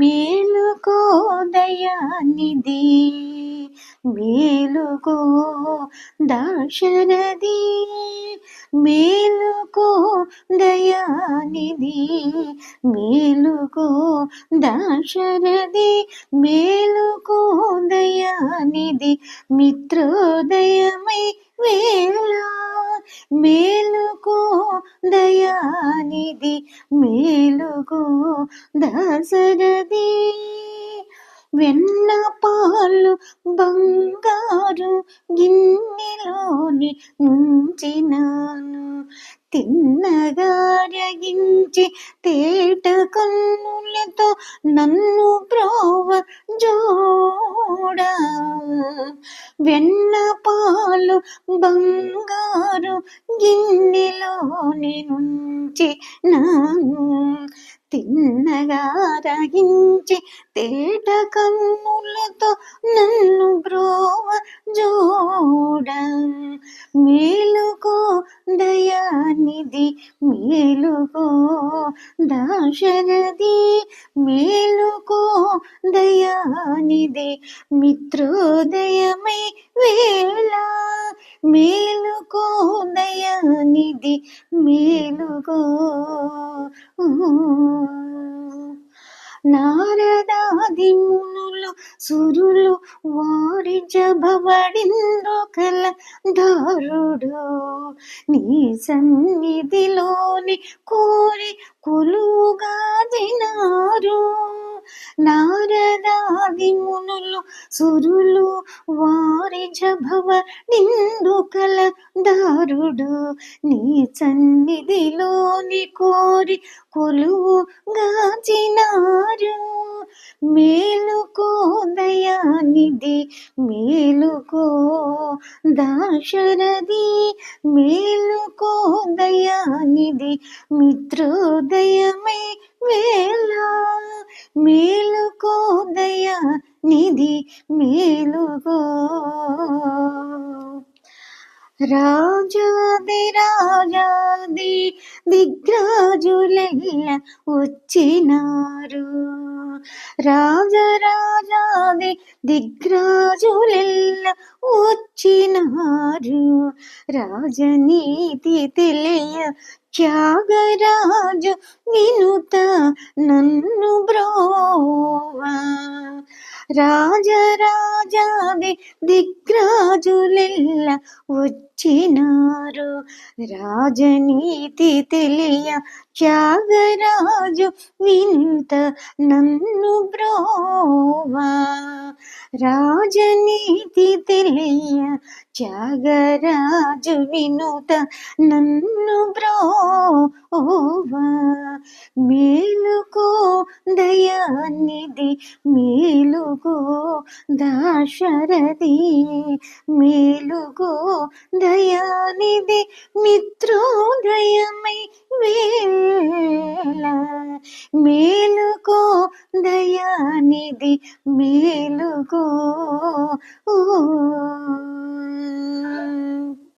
మేలుకో దయానిది మేలుకో దాశరథి మేలుకో దయానిది మేలుకో దాశరథి మేలుకో దయానిది మిత్రోదయమై వేళ మేలుకో దయానిధి మేలుకో దాశరథి వెన్న పాలు బంగారు గిన్నెలోని నుంచినాను. తిన్నగారగించి తేట కన్నులతో నన్ను ప్రోవ జోడా వెన్న పాలు బంగారు గిన్నెలోని నుంచి నాను తిన్నగా రగించి తేట కన్నులతో నన్ను బ్రోవ జోడ. మేలుకో దయానిధి మేలుకో దాశరథి మేలు దయానిధి మిత్రోదయమై వేళ మేలుకో దయానిధి మేలుకో. నారదాది మునులు సురులు వారి కల దారుడు నీ సన్నిధిలోని కోరి కొలువుగా సురులు సురులు వారి జభవ నిందుకల దారుడు. నీ సన్నిధిలోని కోరి కొలువు గాచినారు. మేలుకో దయానిధి మేలుకో దాశరథి. మేలుకో దయానిధి మిత్రోదయమే వేళ. మేలుకో దయానిధి మేలుకో రాజాది రాజాది దిగ్రాజులెల్ల వచ్చినారు. రాజరాజాది దిగ్రాజులెల్ల వచ్చినారు. రాజనీతి తెలియ త్యాగరాజు వినుత నన్ను బ్రోవా. రాజరాజాది దిగ్రాజులెల్ల వచ్చినారు. రాజనీతి తెలియ త్యాగరాజు వింత నన్ను బ్రోవా. రాజనీతి తెలియ త్యాగరాజు వినుత నన్ను బ్రోవా. మేలుకో దయానిధి మేలుకో దాశరథి. మేలుకో దయానిధి మిత్రోదయమై వేళ. ఇది మేలుకో. ఓ